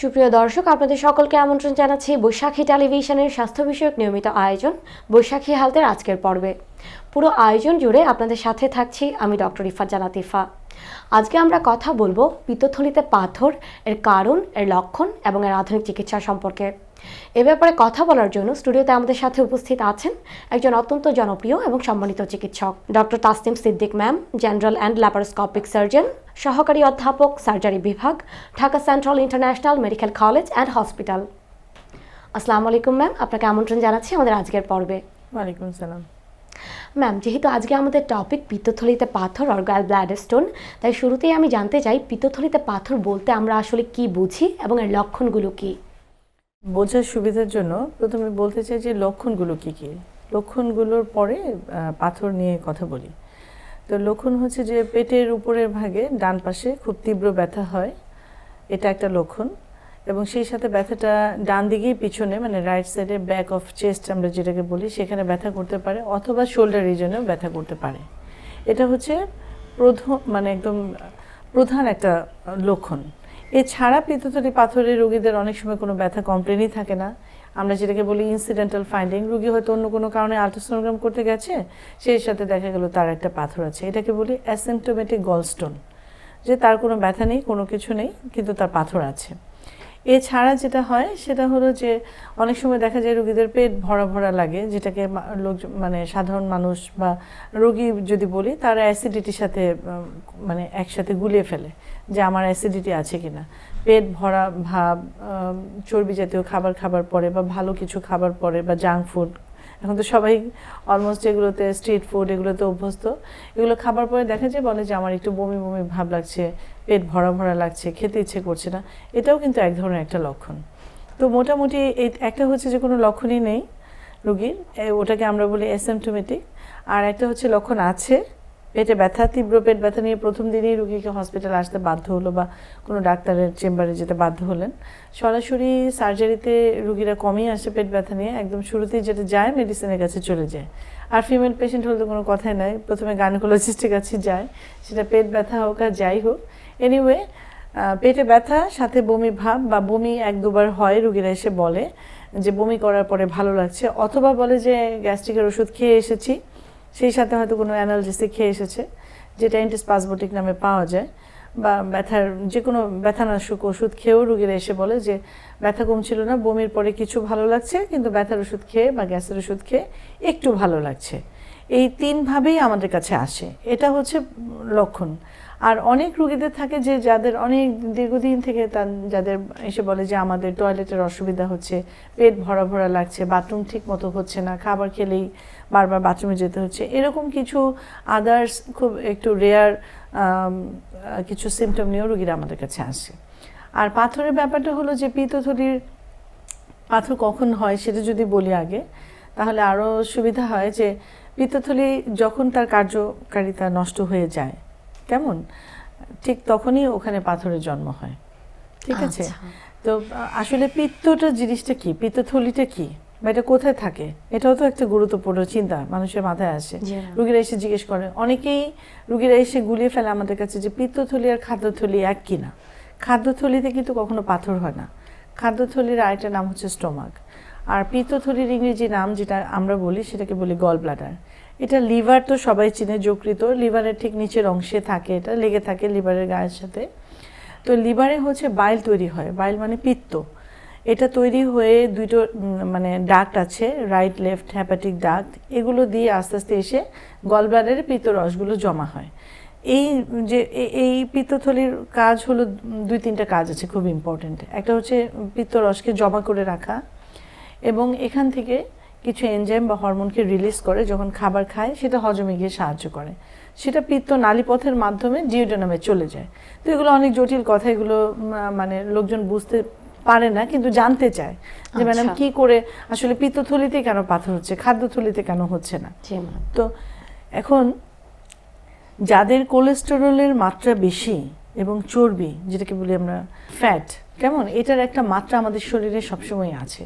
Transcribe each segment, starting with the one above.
সুপ্রিয় দর্শক, আপনাদের সকলকে আমন্ত্রণ জানাচ্ছি বৈশাখী টেলিভিশনের স্বাস্থ্য বিষয়ক নিয়মিত আয়োজন বৈশাখী হালতের আজকের পর্বে। পুরো আয়োজন জুড়ে আপনাদের সাথে থাকছি আমি ডক্টর ইফাত জানাতিফা আজকে আমরা কথা বলব পিত্তথলিতে পাথর, এর কারণ, এর লক্ষণ এবং এর আধুনিক চিকিৎসা সম্পর্কে। এ ব্যাপারে কথা বলার জন্য স্টুডিওতে আমাদের সাথে উপস্থিত আছেন একজন অত্যন্ত জনপ্রিয় এবং সম্মানিত চিকিৎসক, doctor Tasnim Siddique ma'am, general and laparoscopic surgeon সহকারী অধ্যাপক সার্জারি বিভাগ Dhaka central international medical college and hospital. আসসালামু আলাইকুম ম্যাম। আপনাকে আমন্ত্রণ জানাচ্ছি আমাদের আজকের পর্বে। ওয়ালাইকুম সালাম ম্যাম যেহেতু আজকে আমাদের টপিক পিত্তথলিতে পাথর আর গাল ব্লাডার স্টোন তাই শুরুতেই আমি জানতে চাই পিত্তথলিতে পাথর বলতে আমরা আসলে কি বুঝি এবং এর লক্ষণগুলো কি? বোঝার সুবিধার জন্য প্রথমে বলতে চাই যে লক্ষণগুলো কি কি? লক্ষণগুলোর পরে পাথর নিয়ে কথা বলি। তো লক্ষণ হচ্ছে যে পেটের উপরের ভাগে ডান পাশে খুব তীব্র ব্যথা হয়। এটা একটা লক্ষণ। এবং সেই সাথে ব্যথাটা ডান দিকেই পিছনে মানে রাইট সাইডে ব্যাক অফ চেস্ট আমরা যেটাকে বলি, সেখানে ব্যথা করতে পারে অথবা শোল্ডার রিজনেও ব্যথা করতে পারে। এটা হচ্ছে প্রথম মানে একদম প্রধান একটা লক্ষণ। এছাড়া পিত্তথলি পাথরের রোগীদের অনেক সময় কোনো ব্যথা কমপ্লেনই থাকে না। আমরা যেটাকে বলি ইনসিডেন্টাল ফাইন্ডিং রুগী হয়তো অন্য কোনো কারণে আলট্রাসোনোগ্রাম করতে গেছে, সেই সাথে দেখা গেল তার একটা পাথর আছে। এটাকে বলি অ্যাসিমটোমেটিক গলস্টোন যে তার কোনো ব্যথা নেই, কোনো কিছু নেই, কিন্তু তার পাথর আছে। এছাড়া যেটা হয়, সেটা হলো যে অনেক সময় দেখা যায় রোগীদের পেট ভরা ভরা লাগে, যেটাকে লোক মানে সাধারণ মানুষ বা রোগী যদি বলি, তারা অ্যাসিডিটির সাথে মানে একসাথে গুলিয়ে ফেলে যে আমার অ্যাসিডিটি আছে কিনা। পেট ভরা ভাব চর্বি জাতীয় খাবার খাবার পরে বা ভালো কিছু খাবার পরে বা জাঙ্ক ফুড এখন তো সবাই অলমোস্ট এগুলোতে স্ট্রিট ফুড এগুলোতে অভ্যস্ত। এগুলো খাবার পরে দেখা যায় বলে যে, আমার একটু বমি বমি ভাব লাগছে পেট ভরা ভরা লাগছে, খেতে ইচ্ছে করছে না, এটাও কিন্তু এক ধরনের একটা লক্ষণ। তো মোটামুটি এই একটা হচ্ছে যে কোনো লক্ষণই নেই রুগীর ওটাকে আমরা বলি অ্যাসিমটোমেটিক আর একটা হচ্ছে লক্ষণ আছে, পেটে ব্যথা, তীব্র পেট ব্যথা নিয়ে প্রথম দিনেই রুগীকে হসপিটাল আসতে বাধ্য হলো বা কোনো ডাক্তারের চেম্বারে যেতে বাধ্য হলেন। সরাসরি সার্জারিতে রুগীরা কমই আসে পেট ব্যথা নিয়ে, একদম শুরুতেই যেটা যায় মেডিসিনের কাছে চলে যায়। আর ফিমেল পেশেন্ট হলে তো কোনো কথাই নাই, প্রথমে গাইনোকোলজিস্টের কাছে যায়, সেটা পেট ব্যথা হোক আর যাই হোক এনিওয়ে পেটে ব্যথা, সাথে বমি ভাব বা বমি এক দুবার হয়, রুগীরা এসে বলে যে বমি করার পরে ভালো লাগছে, অথবা বলে যে গ্যাস্ট্রিকের ওষুধ খেয়ে এসেছি, সেই সাথে হয়তো কোনো অ্যানালজেসিক খেয়ে এসেছে, যেটা অ্যান্টিস্পাসবোটিক নামে পাওয়া যায়, বা ব্যথার যে কোনো ব্যথানাশক ওষুধ খেয়েও রুগীরা এসে বলে যে ব্যথা কমছিল না, বমির পরে কিছু ভালো লাগছে, কিন্তু ব্যথার ওষুধ খেয়ে বা গ্যাসের ওষুধ খেয়ে একটু ভালো লাগছে। এই তিনভাবেই আমাদের কাছে আসে। এটা হচ্ছে লক্ষণ। আর অনেক রুগীদের থাকে যে যাদের অনেক দীর্ঘদিন থেকে তার যাদের এসে বলে যে আমাদের টয়লেটের অসুবিধা হচ্ছে, পেট ভরা ভরা লাগছে বাথরুম ঠিক মতো হচ্ছে না, খাবার খেলেই বারবার বাথরুমে যেতে হচ্ছে, এরকম কিছু আদার্স খুব একটু রেয়ার কিছু সিমটম নিয়েও রুগীরা আমাদের কাছে আসে। আর পাথরের ব্যাপারটা হলো যে পিত্তথলির পাথর কখন হয় সেটা যদি বলি আগে, তাহলে আরও সুবিধা হয় যে পিত্তথলি যখন তার কার্যকারিতা নষ্ট হয়ে যায় কেমন? ঠিক তখনই ওখানে পাথরের জন্ম হয়। ঠিক আছে? আচ্ছা। তো আসলে পিত্তটা জিনিসটা কি? পিত্তথলিটা কি? বা এটা কোথায় থাকে? এটাও তো একটা গুরুত্বপূর্ণ চিন্তা মানুষের মাথায় আসে। রুগীরা এসে জিজ্ঞেস করে। অনেকেই রুগীরা এসে গুলিয়ে ফেলে আমাদের কাছে যে পিত্তথলি আর খাদ্যথলি এক কিনা খাদ্যথলিতে কিন্তু কখনো পাথর হয় না। খাদ্যথলির আরেকটা নাম হচ্ছে স্টোমাক। আর পিত্তথলির ইংরেজি নাম যেটা আমরা বলি সেটাকে বলি গল ব্লাডার এটা লিভার তো সবাই চিনে, যকৃত। লিভারের ঠিক নিচের অংশে থাকে এটা, লেগে থাকে লিভারের গায়ের সাথে। তো লিভারে হচ্ছে বাইল তৈরি হয়, বাইল মানে পিত্ত। এটা তৈরি হয়ে দুটো মানে ডাক্ট আছে, রাইট, লেফট হ্যাপাটিক ডাক্ট এগুলো দিয়ে আস্তে আস্তে এসে গলব্লাডারে পিত্ত রসগুলো জমা হয়। এই যে এই পিত্তথলির কাজ হলো দুই, তিনটা কাজ আছে খুব ইম্পর্টেন্ট একটা হচ্ছে পিত্ত রসকে জমা করে রাখা এবং এখান থেকে কিছু এনজাইম বা হরমোনকে রিলিজ করে যখন খাবার খায় সেটা হজমে গিয়ে সাহায্য করে। সেটা পিত্ত নালীপথের মাধ্যমে ডিওডেনামে চলে যায়। তো এগুলো অনেক জটিল কথা এগুলো মানে লোকজন বুঝতে পারে না কিন্তু জানতে চায়। যে ম্যাডাম আচ্ছা। কি করে আসলে পিত্তথলিতে কেন পাথর হচ্ছে খাদ্যথলিতে কেন হচ্ছে না? তো এখন যাদের কোলেস্টেরলের মাত্রা বেশি এবং চর্বি যেটাকে বলি আমরা ফ্যাট কেমন? এটার একটা মাত্রা আমাদের শরীরে সবসময় আছে।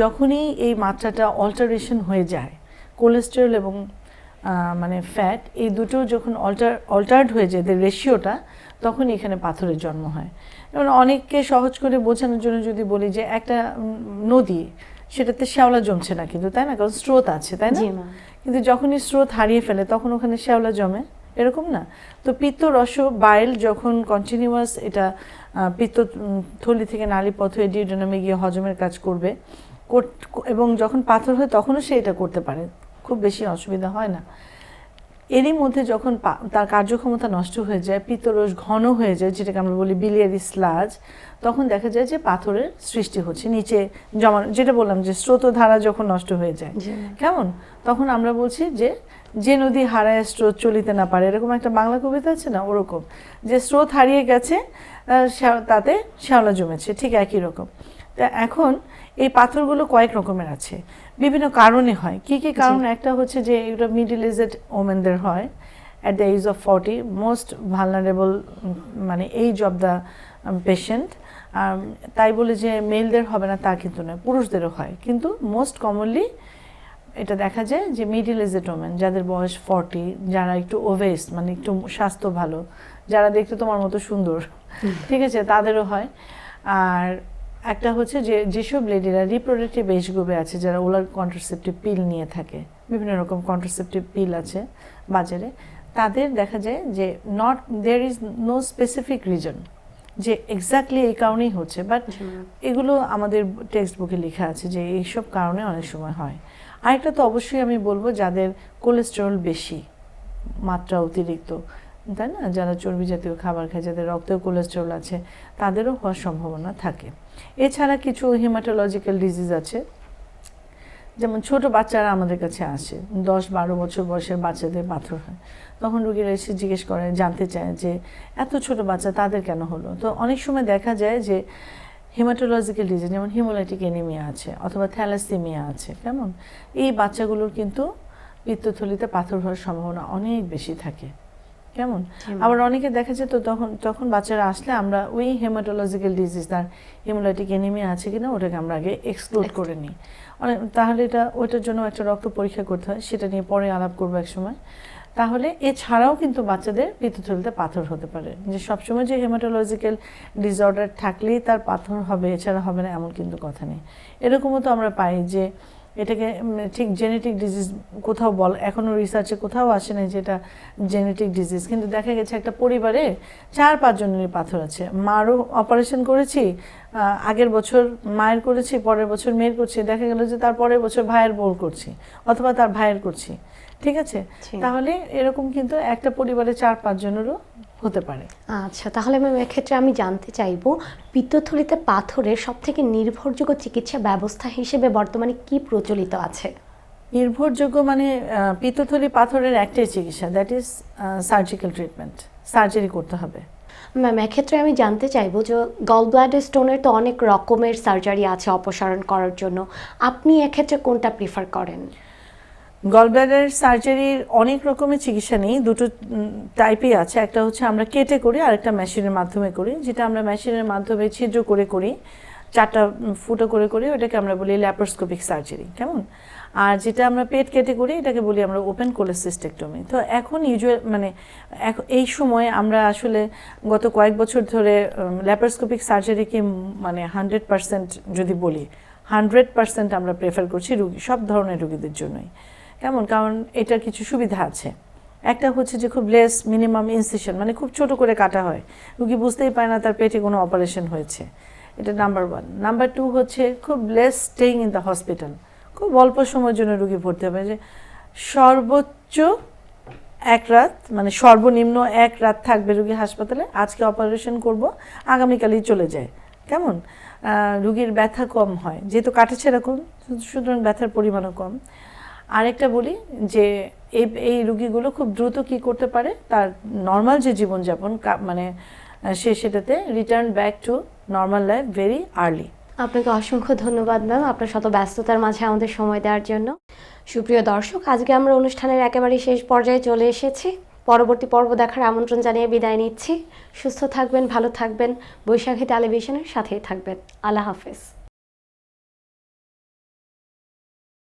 যখনই এই মাত্রাটা অল্টারেশন হয়ে যায় কোলেস্টেরল এবং মানে ফ্যাট এই দুটো যখন অল্টার অল্টার্ড হয়ে যায় এদের রেশিওটা তখন এখানে পাথরের জন্ম হয়। এবং অনেককে সহজ করে বোঝানোর জন্য যদি বলি যে একটা নদী সেটাতে শ্যাওলা জমছে না কিন্তু তাই না? কারণ স্রোত আছে তাই না? কিন্তু যখনই স্রোত হারিয়ে ফেলে তখন ওখানে শ্যাওলা জমে এরকম না? তো পিত্ত রস বাইল যখন কন্টিনিউয়াস এটা পিত্ত থলি থেকে নালীপথ হয়ে ডিউডোনামে গিয়ে হজমের কাজ করবে এবং যখন পাথর হয় তখনও সে এটা করতে পারে। খুব বেশি অসুবিধা হয় না। এরই মধ্যে যখন তার কার্যক্ষমতা নষ্ট হয়ে যায় পিত্তরস ঘন হয়ে যায় যেটাকে আমরা বলি বিলিয়ারি স্লাজ তখন দেখা যায় যে পাথরের সৃষ্টি হচ্ছে। নিচে জমা যেটা বললাম যে স্রোতধারা যখন নষ্ট হয়ে যায়। কেমন? তখন আমরা বলছি যে যে নদী হারায় স্রোত চলিতে না পারে এরকম একটা বাংলা কবিতা আছে না? ওরকম। যে স্রোত হারিয়ে গেছে তাতে শ্যাওলা জমেছে ঠিক একই রকম। তা এখন এই পাথরগুলো কয়েক রকমের আছে। বিভিন্ন কারণে হয়। কি কি কারণ? একটা হচ্ছে যে এগুলো মিডিল এজেড ওমেনদের হয় at the age of forty most vulnerable মানে এইজ অফ দ্য পেশেন্ট তাই বলে যে মেলদের হবে না তা কিন্তু নয় পুরুষদেরও হয়। কিন্তু মোস্ট কমনলি এটা দেখা যায় যে মিডিল এজেড ওমেন যাদের বয়স ফর্টি যারা একটু ওভেস মানে একটু স্বাস্থ্য ভালো যারা দেখতে তোমার মতো সুন্দর ঠিক আছে? তাদেরও হয়। আর একটা হচ্ছে যে যেসব লেডিরা রিপ্রোডাক্টিভ এজ গ্রুপে আছে যারা ওলার কন্ট্রাসেপটিভ পিল নিয়ে থাকে বিভিন্ন রকম কন্ট্রাসেপটিভ পিল আছে বাজারে তাদের দেখা যায় যে not there is no specific reason যে এক্স্যাক্টলি এই কারণেই হচ্ছে বাট এগুলো আমাদের টেক্সট বুকে লেখা আছে যে এইসব কারণে অনেক সময় হয়। আরেকটা তো অবশ্যই আমি বলব যাদের কোলেস্টেরল বেশি মাত্রা অতিরিক্ত তাই না? যারা চর্বি জাতীয় খাবার খায়, যাদের রক্তেও কোলেস্টেরল আছে, তাদেরও হওয়ার সম্ভাবনা থাকে। এছাড়া কিছু হিমাটোলজিক্যাল ডিজিজ আছে। যেমন ছোট বাচ্চারা আমাদের কাছে আসে। দশ বারো বছর বয়সের বাচ্চাদের পাথর হয়। তখন রুগীরা এসে জিজ্ঞেস করে, জানতে চায় যে, এত ছোট বাচ্চা, তাদের কেন হলো? তো অনেক সময় দেখা যায় যে হেমাটোলজিক্যাল ডিজিজ যেমন হিমোলাইটিক এনিমিয়া আছে, অথবা থ্যালাসেমিয়া আছে, কেমন? এই বাচ্চাগুলোর কিন্তু পিত্তথলিতে পাথর হওয়ার সম্ভাবনা অনেক বেশি থাকে। কেমন? আবার অনেকে দেখা যায় তো তখন তখন বাচ্চারা আসলে আমরা ওই হেমাটোলজিক্যাল ডিজিজ তার হিমোলাইটিক এনিমিয়া আছে কিনা ওটাকে আমরা আগে এক্সক্লুড করে নিই। অনেক তাহলে এটা ওইটার জন্য একটা রক্ত পরীক্ষা করতে হয় সেটা নিয়ে পরে আলাপ করব এক সময়। তাহলে এছাড়াও কিন্তু বাচ্চাদের পিত্তথলিতে পাথর হতে পারে। যে সবসময় যে হেমাটোলজিক্যাল ডিসঅর্ডার থাকলেই তার পাথর হবে এছাড়া হবে না এমন কিন্তু কথা নেই। এরকমও তো আমরা পাই যে এটাকে ঠিক জেনেটিক ডিজিজ কোথাও বল এখনও রিসার্চে কোথাও আসে না যে এটা জেনেটিক ডিজিজ কিন্তু দেখা গেছে একটা পরিবারে চার পাঁচজনেরই পাথর আছে। মারও অপারেশন করেছি আগের বছর মায়ের করেছি পরের বছর মেয়ের করছি। দেখা গেল যে তার পরের বছর ভাইয়ের বউর করছি অথবা তার ভাইয়ের করছি। ঠিক আছে? তাহলে এরকম কিন্তু একটা পরিবারে চার পাঁচজনেরও হতে পারে। আচ্ছা তাহলে ম্যাম এক্ষেত্রে আমি জানতে চাইব পিত্তথলিতে পাথরের সব থেকে নির্ভরযোগ্য চিকিৎসা ব্যবস্থা হিসেবে বর্তমানে কি প্রচলিত আছে? নির্ভরযোগ্য মানে পিত্তথলি পাথরের একটাই চিকিৎসা that is surgical treatment surgery করতে হবে। ম্যাম এক্ষেত্রে আমি জানতে চাইব যে গল ব্লাডার স্টোনের তো অনেক রকমের সার্জারি আছে অপসারণ করার জন্য আপনি এক্ষেত্রে কোনটা প্রিফার করেন? গলব্লাডার সার্জারির অনেক রকমের চিকিৎসা নেই, দুটো টাইপই আছে। একটা হচ্ছে আমরা কেটে করি আর একটা মেশিনের মাধ্যমে করি। যেটা আমরা মেশিনের মাধ্যমে ছিদ্র করে করি, চারটা ফুটো করে করি, ওটাকে আমরা বলি ল্যাপারোস্কোপিক সার্জারি কেমন? আর যেটা আমরা পেট কেটে করি, এটাকে বলি আমরা ওপেন কোলেসিস্টেক্টমি তো এখন ইউজুয়াল মানে এই সময়ে আমরা আসলে গত কয়েক বছর ধরে ল্যাপারোস্কোপিক সার্জারিকে মানে হান্ড্রেড পার্সেন্ট যদি বলি হান্ড্রেড পার্সেন্ট আমরা প্রেফার করছি রুগী, সব ধরনের রুগীদের জন্যই। কেমন? কারণ এটার কিছু সুবিধা আছে। একটা হচ্ছে যে খুব লেস মিনিমাম ইনসিশন মানে খুব ছোট করে কাটা হয়। রুগী বুঝতেই পারে না তার পেটে কোনো অপারেশন হয়েছে। এটা নাম্বার ওয়ান নাম্বার টু হচ্ছে খুব less staying in the hospital খুব অল্প সময়ের জন্য রুগী ভর্তি হবে। যে সর্বোচ্চ এক রাত মানে সর্বনিম্ন এক রাত থাকবে রুগী হাসপাতালে। আজকে অপারেশন করব, আগামীকালই চলে যায়। কেমন? রুগীর ব্যথা কম হয়। যেহেতু কাটাছেড়া কম সুতরাং ব্যথার পরিমাণও কম। আরেকটা বলি যে এই এই রুগীগুলো খুব দ্রুত কি করতে পারে? তার নর্মাল যে জীবনযাপন মানে সে সেটাতে return back to normal life very early আপনাকে অসংখ্য ধন্যবাদ ম্যাম আপনার শত ব্যস্ততার মাঝে আমাদের সময় দেওয়ার জন্য। সুপ্রিয় দর্শক, আজকে আমরা অনুষ্ঠানের একেবারে শেষ পর্যায়ে চলে এসেছি। পরবর্তী পর্ব দেখার আমন্ত্রণ জানিয়ে বিদায় নিচ্ছি। সুস্থ থাকবেন, ভালো থাকবেন। বৈশাখী টেলিভিশনের সাথেই থাকবেন। আল্লাহ হাফেজ।